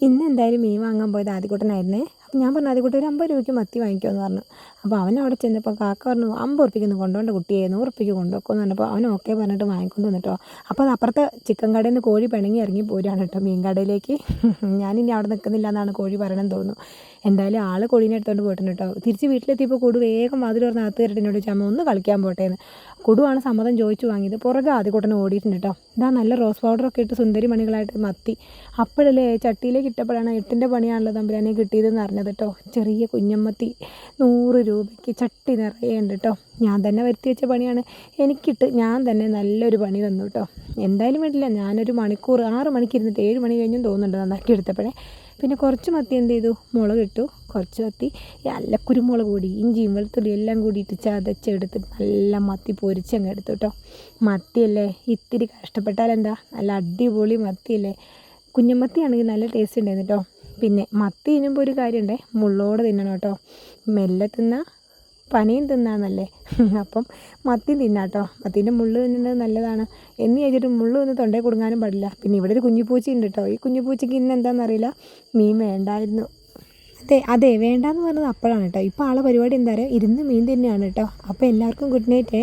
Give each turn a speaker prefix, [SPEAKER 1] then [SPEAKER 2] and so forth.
[SPEAKER 1] ഇന്ന് എന്തായാലും മീൻ വാങ്ങാൻ പോയത് ആദ്യക്കൂട്ടനായിരുന്നേ അപ്പം ഞാൻ പറഞ്ഞു ആദ്യക്കൂട്ടൻ ഒരു അമ്പത് രൂപയ്ക്ക് മത്തി വാങ്ങിക്കുമെന്ന് പറഞ്ഞു. അപ്പോൾ അവൻ അവിടെ ചെന്നപ്പോൾ കാക്ക പറഞ്ഞു അമ്പത് ഉറുപ്പിക്ക് ഒന്ന് കൊണ്ടുപോകേണ്ട കുട്ടിയെ നൂറ് ഉറുപ്പിക്ക് കൊണ്ടുപോക്കുമെന്ന് പറഞ്ഞപ്പോൾ അവൻ ഓക്കെ പറഞ്ഞിട്ട് വാങ്ങിക്കൊണ്ട് വന്നിട്ടോ. അപ്പോൾ അത് അപ്പുറത്തെ ചിക്കൻ കടയിൽ നിന്ന് കോഴി പിണങ്ങി ഇറങ്ങി പോരുകയാണ് കേട്ടോ മീൻ കടയിലേക്ക്. ഞാനിനി അവിടെ നിൽക്കുന്നില്ല എന്നാണ് കോഴി പറയണമെന്ന് തോന്നുന്നു. എന്തായാലും ആൾ കോഴീനെ എടുത്തുകൊണ്ട് പോയിട്ടുണ്ട് കേട്ടോ. തിരിച്ച് വീട്ടിലെത്തിയപ്പോൾ കൂടു വേഗം അതിൽ ഒരു അകത്ത് കരട്ടിനോട് അമ്മ ഒന്ന് കളിക്കാൻ പോട്ടെ എന്ന്. കുടുവാണ് സമ്മതം ചോദിച്ചു വാങ്ങിയത്. പുറകെ ആദ്യക്കൂട്ടനെ ഓടിയിട്ടുണ്ട് കേട്ടോ. ഇതാ നല്ല റോസ് പൗഡറൊക്കെ ഇട്ട് സുന്ദരി മണികളായിട്ട് മത്തി. അപ്പോഴല്ലേ ചട്ടിയിലേക്ക് ഇട്ടപ്പോഴാണ് എട്ടിന്റെ പണിയാണല്ലോ തമ്പുരാനെ കിട്ടിയതെന്ന് അറിഞ്ഞത്. കേട്ടോ. ചെറിയ കുഞ്ഞമ്മത്തി നൂറ് രൂപയ്ക്ക് ചട്ടി നിറയെ ഉണ്ട് കേട്ടോ. ഞാൻ തന്നെ വരുത്തി വെച്ച പണിയാണ്. എനിക്കിട്ട് ഞാൻ തന്നെ നല്ലൊരു പണി തന്നു കേട്ടോ. എന്തായാലും വേണ്ടില്ല. ഞാനൊരു മണിക്കൂർ ആറ് മണിക്ക് ഇരുന്നിട്ട് ഏഴ് മണി കഴിഞ്ഞും തോന്നുന്നുണ്ട് നന്നാക്കി എടുത്തപ്പോഴേ. പിന്നെ കുറച്ച് മത്തി എന്ത് ചെയ്തു? മുളക് ഇട്ടു. കുറച്ച് മത്തി നല്ല കുരുമുളക് കൂടി ഇഞ്ചിയും വെളുത്തുള്ളി എല്ലാം കൂടിയിട്ട് ചതച്ചെടുത്ത് നല്ല മത്തി പൊരിച്ചങ്ങ് എടുത്തു കേട്ടോ. മത്തിയല്ലേ? ഇത്തിരി കഷ്ടപ്പെട്ടാലെന്താ നല്ല അടിപൊളി മത്തിയല്ലേ? കുഞ്ഞമത്തി ആണെങ്കിൽ നല്ല ടേസ്റ്റ് ഉണ്ടായിരുന്നു കേട്ടോ. പിന്നെ മത്തി തിന്നുമ്പോൾ ഒരു കാര്യമുണ്ടേ മുള്ളോട് തിന്നണം കേട്ടോ. മെല്ലെ തിന്നാ പനിയും തിന്നാന്നല്ലേ? അപ്പം മത്തി തിന്നാട്ടോ മത്തീന്റെ മുള്ള് തിന്നുന്നത് നല്ലതാണ്. എന്ന് ചോദിച്ചിട്ട് മുള്ള് ഒന്ന് തൊണ്ടയിൽ കൊടുങ്ങാനും പാടില്ല. പിന്നെ ഇവിടെ ഒരു കുഞ്ഞിപ്പൂച്ച ഉണ്ട് കേട്ടോ. ഈ കുഞ്ഞിപ്പൂച്ചയ്ക്ക് ഇന്ന് എന്താണെന്നറിയില്ല മീൻ വേണ്ടായിരുന്നു. അതെ അതെ വേണ്ടാന്ന് പറഞ്ഞത് അപ്പോഴാണ് കേട്ടോ. ഇപ്പോൾ ആളെ പരിപാടി എന്താ പറയുക ഇരുന്ന് മീൻ തന്നെയാണ് കേട്ടോ. അപ്പോൾ എല്ലാവർക്കും ഗുഡ് നൈറ്റേ